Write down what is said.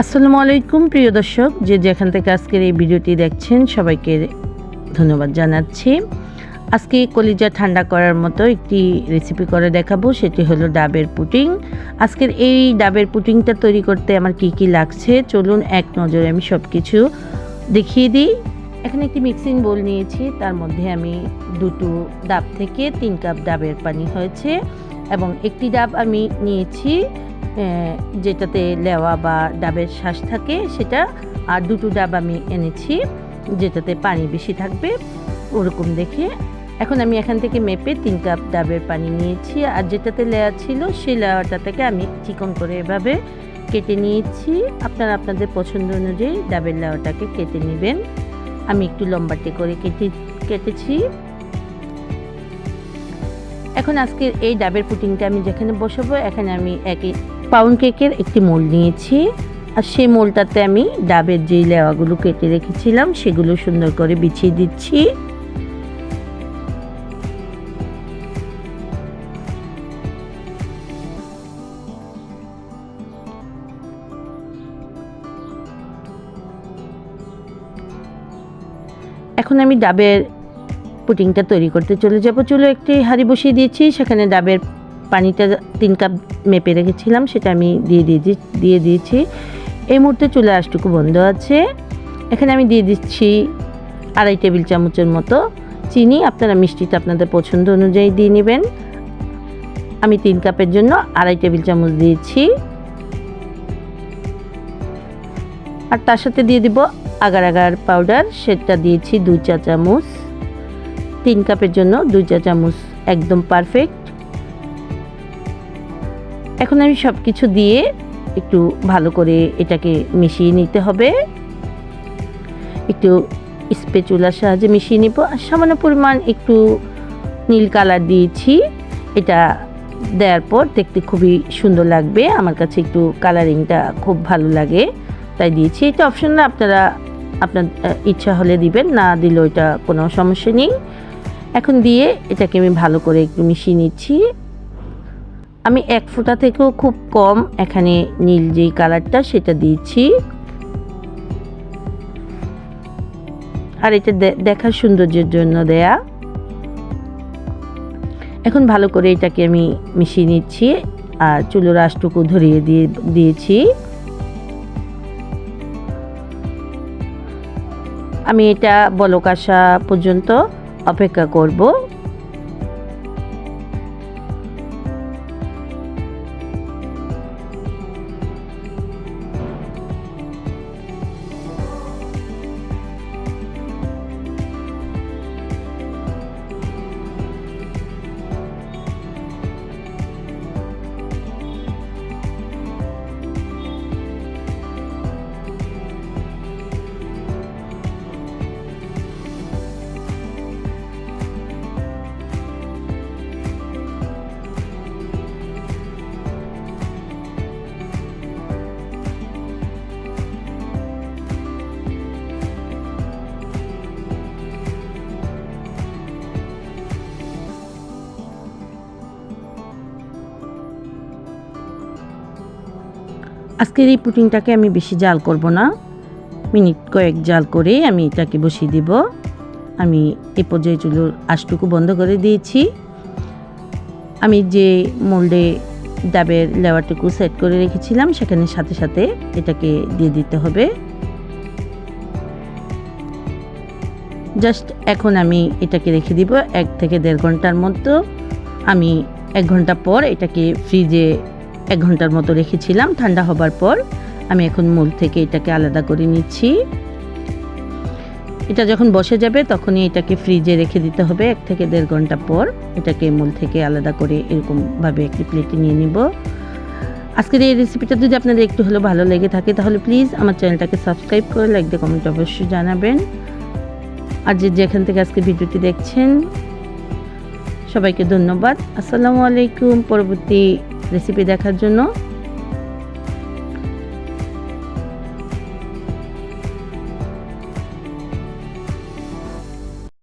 আসসালামু আলাইকুম, প্রিয় দর্শক। যে যেখান থেকে আজকের এই ভিডিওটি দেখছেন, সবাইকে ধন্যবাদ জানাচ্ছি। আজকে কলিজা ঠান্ডা করার মতো একটি রেসিপি করে দেখাবো, সেটি হলো ডাবের পুটিং আজকের এই ডাবের পুটিংটা তৈরি করতে আমার কি কি লাগছে, চলুন এক নজরে আমি সব কিছু দেখিয়ে দিই। এখানে একটি মিক্সিং বোল নিয়েছি, তার মধ্যে আমি দুটো ডাব থেকে তিন কাপ ডাবের পানি হয়েছে, এবং একটি ডাব আমি নিয়েছি যেটাতে লেওয়া বা ডাবের শ্বাস থাকে, সেটা আর দুটো ডাব আমি এনেছি, যেটাতে পানি বেশি থাকবে, ওরকম দেখে। এখন আমি এখান থেকে মেপে তিন কাপ ডাবের পানি নিয়েছি, আর যেটাতে লেয়া ছিল, সেই লেওয়াটা থেকে আমি চিকন করে এভাবে কেটে নিয়েছি। আপনারা আপনাদের পছন্দ অনুযায়ী ডাবের লেওয়াটাকে কেটে নেবেন। আমি একটু লম্বাটে করে কেটে, কেটেছি। এখন আজকে এই ডাবের পুটিংটা আমি যেখানে বসাবো, এখানে আমি একই পাউন্ড কেকের একটি মোল নিয়েছি। আর সেই মোলটাতে আমি ডাবের যেই লেওয়াগুলো কেটে রেখেছিলাম, সেগুলো সুন্দর করে বিছিয়ে দিচ্ছি। এখন আমি ডাবের পুটিংটা তৈরি করতে চলে যাব। চুলো একটি হাঁড়ি বসিয়ে দিয়েছি, সেখানে ডাবের পানিটা তিন কাপ মেপে রেখেছিলাম, সেটা আমি দিয়ে দিয়ে দিয়ে দিয়েছি। এই মুহূর্তে চুলে আশটুকু বন্ধ আছে। এখানে আমি দিয়ে দিচ্ছি আড়াই টেবিল চামচের মতো চিনি। আপনারা মিষ্টিটা আপনাদের পছন্দ অনুযায়ী দিয়ে নেবেন। আমি তিন কাপের জন্য আড়াই টেবিল চামচ দিয়েছি। আর তার সাথে দিয়ে দিব আগার আগার পাউডার, সেটা দিয়েছি দুই চা চামচ। তিন কাপের জন্য দুই চা চামচ একদম পারফেক্ট এখন আমি সব কিছু দিয়ে একটু ভালো করে এটাকে মিশিয়ে নিতে হবে। একটু স্পেচুলার সাহায্যে মিশিয়ে নিব। আর সামান্য পরিমাণ একটু নীল কালার দিয়েছি। এটা দেওয়ার পর দেখতে খুবই সুন্দর লাগবে। আমার কাছে একটু কালারিংটা খুব ভালো লাগে, তাই দিয়েছি। এটা অপশনাল আপনারা, আপনার ইচ্ছা হলে দিবেন, না দিলেও এটা কোনো সমস্যা নেই। এখন দিয়ে এটাকে আমি ভালো করে একটু মিশিয়ে নিচ্ছি। আমি এক ফোঁটা থেকেও খুব কম এখানে নীল যেই কালারটা সেটা দিয়েছি। আর এটা দেখার সৌন্দর্যের জন্য দেয়া। এখন ভালো করে এটাকে আমি মিশিয়ে নিচ্ছি আর চুলোর আশটুকু ধরিয়ে দিয়ে দিয়েছি। আমি এটা বলক আসা পর্যন্ত অপেক্ষা করব। আজকের এই পুটিংটাকে আমি বেশি জাল করব না। মিনিট কয়েক জাল করে আমি এটাকে বসিয়ে দিব। আমি এ পর্যায়ে চুলোর আশটুকু বন্ধ করে দিয়েছি। আমি যে মোল্ডে ডাবের লেওয়ারটুকু সেট করে রেখেছিলাম, সেখানে সাথে সাথে এটাকে দিয়ে দিতে হবে। জাস্ট এখন আমি এটাকে রেখে দিব এক থেকে দেড় ঘণ্টার মতো। আমি এক ঘণ্টা পর এটাকে ফ্রিজে এক ঘণ্টার মতো রেখেছিলাম, ঠান্ডা হবার পর। আমি এখন মূল থেকে এটাকে আলাদা করে নিচ্ছি। এটা যখন বসে যাবে, তখনই এটাকে ফ্রিজে রেখে দিতে হবে, এক থেকে দেড় ঘণ্টা পর। এটাকে মূল থেকে আলাদা করে এরকমভাবে একটি প্লেটে নিয়ে নিব। আজকের এই রেসিপিটা যদি আপনাদের একটু হলেও ভালো লেগে থাকে, তাহলে প্লিজ আমার চ্যানেলটাকে সাবস্ক্রাইব করে লাইক দিয়ে কমেন্ট অবশ্যই জানাবেন। আর যে যেখান থেকে আজকে ভিডিওটি দেখছেন, সবাইকে ধন্যবাদ। আসসালামু আলাইকুম, পরবর্তী রেসিপি দেখার জন্য